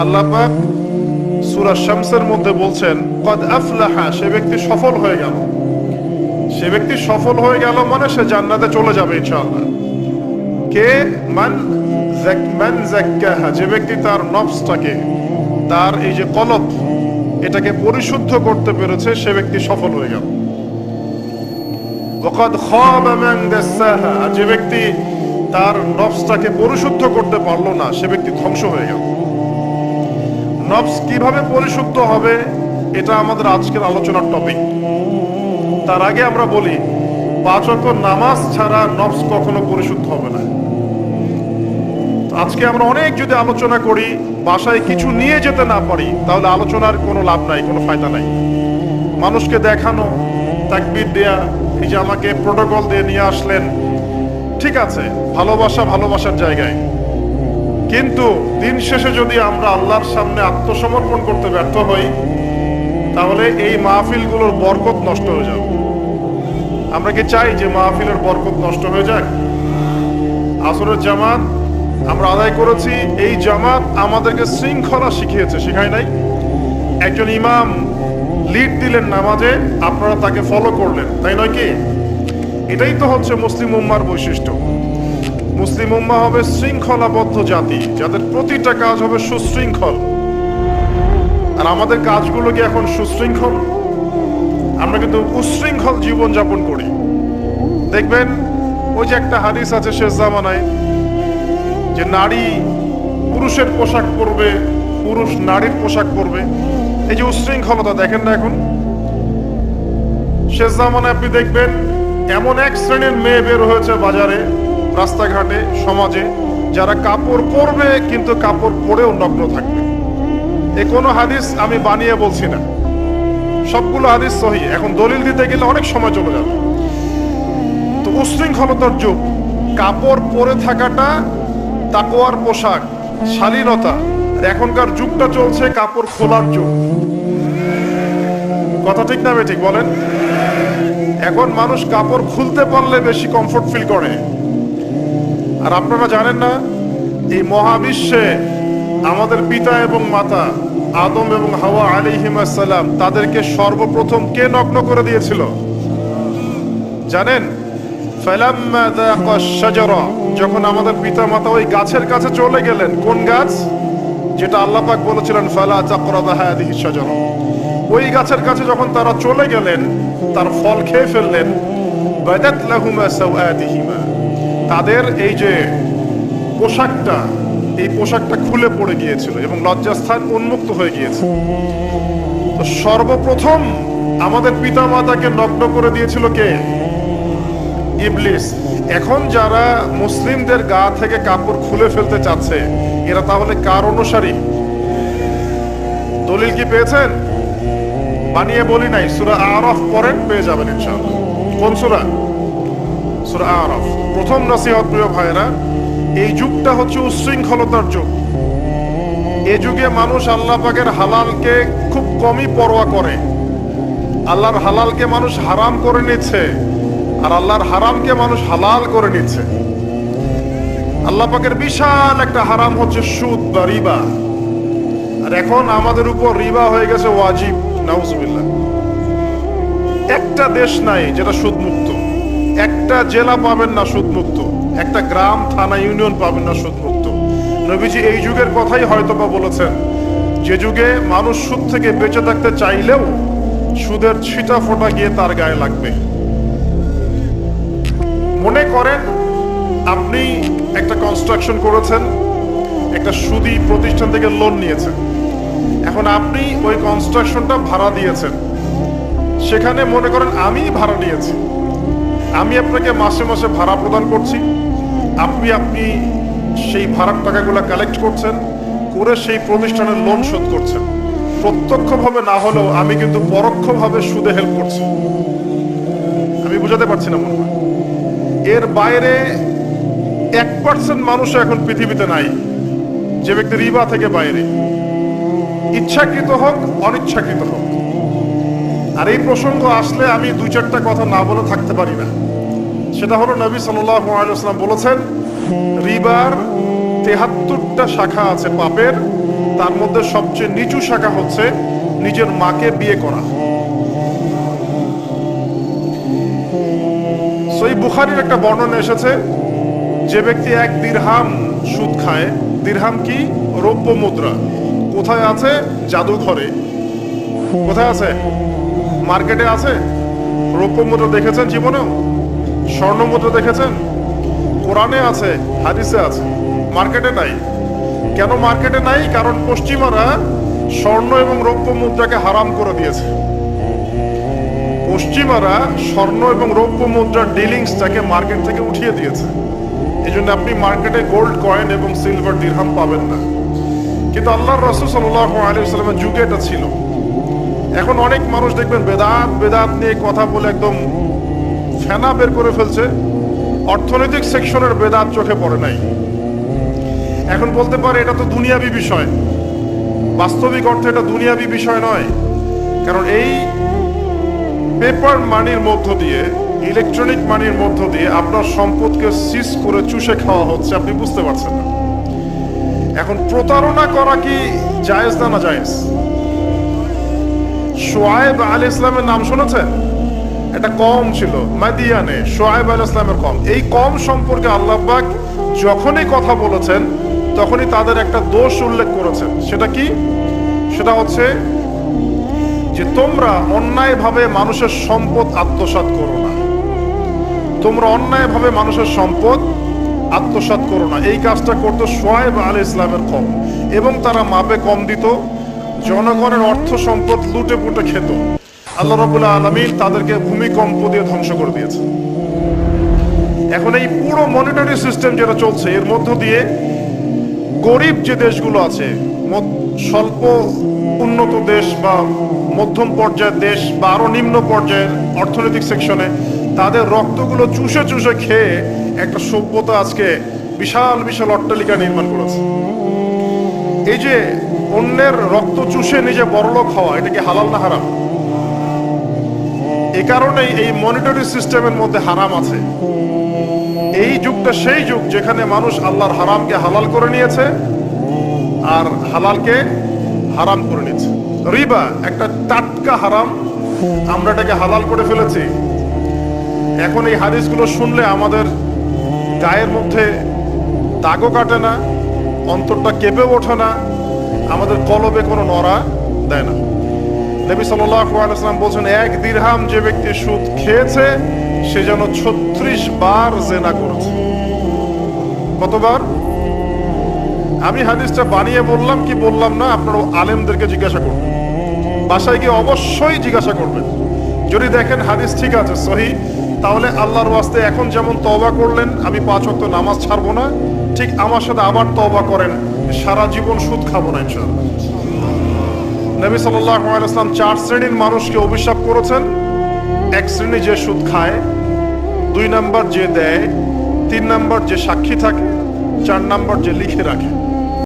আল্লাহ পাক সূরা শামসের মধ্যে বলছেন, কদ আফলাহা সে ব্যক্তি সফল হয়ে গেল। সে ব্যক্তি সফল হয়ে গেল মানে সে জান্নাতে চলে যাবে ইনশাআল্লাহ। কে? মান মান যে ব্যক্তি তার নফসটাকে, তার এই যে কলব, এটাকে পরিশুদ্ধ করতে পেরেছে, সে ব্যক্তি সফল হয়ে গেল। ওয়াকাদ খাবা মান দাসাহা যে ব্যক্তি তার নফসটাকে পরিশুদ্ধ করতে পারল না, সে ব্যক্তি ধ্বংস হয়ে গেল। নফস কীভাবে পরিশুদ্ধ হবে, এটা আমাদের আজকের আলোচনার টপিক তার আগে আমরা বলি, পাঁচ নামাজ ছাড়া নফস কখনো পরিশুদ্ধ হবে না। আজকে আমরা অনেক যদি আলোচনা করি, বাসায় কিছু নিয়ে যেতে না পারি, তাহলে আলোচনার কোনো লাভ নাই, কোনো ফায়দা নাই। মানুষকে দেখানো, তাকবির দেয়া, এই যে আমাকে প্রোটোকল দিয়ে নিয়ে আসলেন, ঠিক আছে, ভালোবাসা ভালোবাসার জায়গায়। কিন্তু দিন শেষে যদি আমরা আল্লাহর সামনে আত্মসমর্পণ করতে ব্যর্থ হই, তাহলে এই মাহফিলগুলোর বরকত নষ্ট হয়ে যাবে। আমরা কি চাই যে মাহফিলের বরকত নষ্ট হয়ে যাক? আসরের জামাত, আমরা আদায় করেছি, এই জামাত আমাদেরকে শৃঙ্খলা শিখিয়েছে, শিখায় নাই? একজন ইমাম লিড দিলেন নামাজে, আপনারা তাকে ফলো করলেন, তাই নয় কি? এটাই তো হচ্ছে মুসলিম উম্মার বৈশিষ্ট্য। মুসলিম উম্মা হবে শৃঙ্খলাবদ্ধ জাতি, যাদের প্রতিটা কাজ হবে সুশৃঙ্খল। আর আমাদের কাজগুলো কি এখন সুশৃঙ্খল? আমরা কিন্তু উশৃঙ্খল জীবন যাপন করি। দেখবেন, ওই যে একটা হাদিস আছে শেষ জামানায়, যে নারী পুরুষের পোশাক পরবে, পুরুষ নারীর পোশাক পরবে। এই যে উশৃঙ্খলতা, দেখেন না এখন? শেষ জামানায় আপনি দেখবেন, এমন এক শ্রেণির মেয়ে বের হয়েছে বাজারে। রাস্তাঘাটে, সমাজে যারা কাপড় পরবে কিন্তু কাপড় পরেও নগ্ন থাকবে। এ কোনো হাদিস আমি বানিয়ে বলছি না। সবগুলো হাদিস সহি। এখন দলিল দিতে গেলে অনেক সময় চলে যাবে। তো উশৃঙ্খলতার যুগ। কাপড় পরে থাকাটা তাকোয়ার পোশাক, শালীনতা। এখনকার যুগটা চলছে কাপড় খোলার যুগ। কথা ঠিক না ঠিক বলেন? এখন মানুষ কাপড় খুলতে পারলে বেশি কমফোর্ট ফিল করে। আর আপনারা জানেন না, এই মহাবিশ্বে আমাদের পিতা এবং মাতা, আদম এবং হাওয়া আলিহিমাসাল্লাম তাদেরকে সর্বপ্রথম কে নগ্ন করে দিয়েছিল? জানেন? যখন আমাদের পিতা মাতা ওই গাছের কাছে চলে গেলেন, কোন গাছ? যেটা আল্লাহ পাক বলেছিলেন ওই গাছের কাছে যখন তারা চলে গেলেন, তার ফল খেয়ে ফেললেন, বাদাত লাহুমা সাওআতিহিমা তাদের এই যে পোশাকটা, এই পোশাকটা খুলে পড়ে গিয়েছিল এবং লজ্জাস্থান উন্মুক্ত হয়ে গিয়েছে। তো সর্বপ্রথম আমাদের পিতা মাতাকে নগ্ন করে দিয়েছিল কে? ইবলিস। এখন যারা মুসলিমদের গা থেকে কাপড় খুলে ফেলতে চাচ্ছে, এরা তাহলে কার অনুসারী? দলিল কি পেয়েছেন? বানিয়ে বলি নাই, সুরা আরফ পরেন পেয়ে যাবেন ইনশাআল্লাহ। কোন সুরা? সুরা আরফ। প্রথম নসিহত প্রিয় ভাইরা এই যুগটা হচ্ছে উচ্ছৃঙ্খলতার যুগ। এ যুগে মানুষ আল্লাহ পাকের হালালকে খুব কমই পরোয়া করে। আল্লাহর হালালকে মানুষ হারাম করে নিচ্ছে, আর আল্লাহর হারামকে মানুষ হালাল করে নিচ্ছে। আল্লাহ পাকের বিশাল একটা হারাম হচ্ছে সুদ বা রিবা। আর এখন আমাদের উপর রিবা হয়ে গেছে ওয়াজিব, নাউজুবিল্লাহ। একটা দেশ নাই যেটা সুদমুক্ত। একটা জেলা পাবেন না সুদমুক্ত, একটা গ্রাম, থানা, ইউনিয়ন পাবেন না সুদমুক্ত। নবীজি এই যুগের কথাই হয়তো বা বলেছেন, যে যুগে মানুষ সুদ থেকে বেঁচে থাকতে চাইলেও সুদের ছিটা ফোটা গিয়ে তার গায়ে লাগবে। মনে করেন, আপনি একটা কনস্ট্রাকশন করেছেন, একটা সুদি প্রতিষ্ঠান থেকে লোন নিয়েছেন। এখন আপনি ওই কনস্ট্রাকশনটা ভাড়া দিয়েছেন। সেখানে মনে করেন আমি ভাড়া নিয়েছি। আমি আপনাকে মাসে মাসে ভাড়া প্রদান করছি। আপনি আপনি সেই ভাড়ার টাকাগুলো কালেক্ট করছেন, করে সেই প্রতিষ্ঠানের লোন শোধ করছেন। প্রত্যক্ষভাবে না হলেও আমি কিন্তু পরোক্ষভাবে সুদে হেল্প করছি। আমি বুঝাতে পারছি না মনে হয় এর বাইরে এক পার্সেন্ট মানুষ এখন পৃথিবীতে নাই। যে ব্যক্তি রিবা থেকে বাইরে। ইচ্ছাকৃত হোক, অনিচ্ছাকৃত হোক। আর এই প্রসঙ্গ আসলে আমি দুই চারটা কথা না বলে থাকতে পারি না। সেটা হলো নবী সাল্লাম বলেছেন, রিবার তেহাত্তরটা শাখা আছে পাপের, তার মধ্যে সবচেয়ে নিচু শাখা হচ্ছে নিজের মাকে বিয়ে করা। সই বুখারির একটা বর্ণনা এসেছে, যে ব্যক্তি এক দিরহাম সুদ খায়, দিরহাম কি? রৌপ্য মুদ্রা। কোথায় আছে? জাদুঘরে। কোথায় আছে? মার্কেটে আছে? রৌপ্য মুদ্রা দেখেছেন জীবনেও? স্বর্ণ মুদ্রা দেখেছেন? কোরআনে আছে, হাদিসে আছে। মার্কেটে নাই। কেন মার্কেটে নাই? কারণ পশ্চিমারা স্বর্ণ এবং রৌপ্য মুদ্রাকে হারাম করে দিয়েছে। পশ্চিমারা স্বর্ণ এবং রৌপ্য মুদ্রার ডিলিংসটাকে মার্কেট থেকে উঠিয়ে দিয়েছে। এই জন্য আপনি মার্কেটে গোল্ড কয়েন এবং সিলভার দিরহাম পাবেন না। কিন্তু আল্লাহর রসুল সাল্লাহ আলী সাল্লামের যুগে এটা ছিল। এখন অনেক মানুষ দেখবেন বেদাত বেদাত নিয়ে কথা বলে একদম ফেনা বের করে ফেলছে। অর্থনৈতিক সেকশনের বেদাত চোখে পড়ে নাই। এখন বলতে পারে এটা তো দুনিয়াবি বিষয়। বাস্তবিক অর্থে এটা দুনিয়াবি বিষয় নয়। কারণ এই পেপার মানির মধ্য দিয়ে, ইলেকট্রনিক মানির মধ্য দিয়ে আপনার সম্পদকে সিজ করে চুষে খাওয়া হচ্ছে, আপনি বুঝতে পারছেন না। এখন প্রতারণা করা কি জায়েজ না না জায়েজ? সোয়েব আল ইসলামের নাম শুনেছেন এটা কম ছিল, মাদিয়ানে সোয়েব আল ইসলামের কম। এই কম সম্পর্কে আল্লাহবাক যখনই কথা বলেছেন, তখনই তাদের একটা দোষ উল্লেখ করেছেন। সেটা কি? সেটা হচ্ছে যে তোমরা অন্যায়ভাবে মানুষের সম্পদ আত্মসাৎ করো না। তোমরা অন্যায়ভাবে মানুষের সম্পদ আত্মসাৎ করো না। এই কাজটা করতো সোয়েব আল ইসলামের কম। এবং তারা মাপে কম দিত জনগণের অর্থ সম্পদ লুটে পুটে খেত। আল্লাহ রবুল্লাহ আলমী তাদেরকে ভূমিকম্প দিয়ে ধ্বংস করে দিয়েছে। এখন এই পুরো মনিটারি সিস্টেম যেটা চলছে, এর মধ্য দিয়ে গরিব যে দেশগুলো আছে স্বল্প উন্নত দেশ বা মধ্যম পর্যায়ের দেশ বা আরও নিম্ন পর্যায়ের অর্থনৈতিক সেকশনে তাদের রক্তগুলো চুষে চুষে খেয়ে একটা সভ্যতা আজকে বিশাল বিশাল অট্টালিকা নির্মাণ করেছে। এই যে অন্যের রক্ত চুষে নিজে বড়লোক হওয়া, এটা কি হালাল না হারাম? এই কারণেই এই মনিটরি সিস্টেমের মধ্যে হারাম আছে। এই যুগটা সেই যুগ যেখানে মানুষ আল্লাহর হারামকে হালাল করে নিয়েছে আর হালালকে হারাম করে নিয়েছে। রিবা, একটা টাটকা হারাম, আমরা এটাকে হালাল করে ফেলেছি। এখন এই হাদিসগুলো শুনলে আমাদের গায়ের মধ্যে দাগও কাটে না অন্তরটা কেঁপে ওঠে না, আমাদের কলবে কোনো নড়া দেয় না। নবী সাল্লাম বলছেন, এক দিরহাম যে ব্যক্তি সুদ খেয়েছে, সে যেন ছত্রিশ বার জেনা করেছে। কতবার? আমি হাদিসটা বানিয়ে বললাম কি বললাম না, আপনারা আলেমদেরকে জিজ্ঞাসা করবেন। বাসায় গিয়ে অবশ্যই জিজ্ঞাসা করবেন। যদি দেখেন হাদিস ঠিক আছে, সহি, তাহলে আল্লাহর ওয়াস্তে এখন যেমন তবা করলেন, আমি পাঁচ ওয়াক্ত নামাজ ছাড়বো না। ঠিক আমার সাথে আবার তওবা করেন, সারা জীবন সুদ খাব না নবী সাল্লাম চার শ্রেণির মানুষকে অভিশাপ করেছেন। এক শ্রেণি যে সুদ খায়, দুই নাম্বার যে দেয়, তিন নাম্বার যে সাক্ষী থাকে, চার নাম্বার যে লিখে রাখে।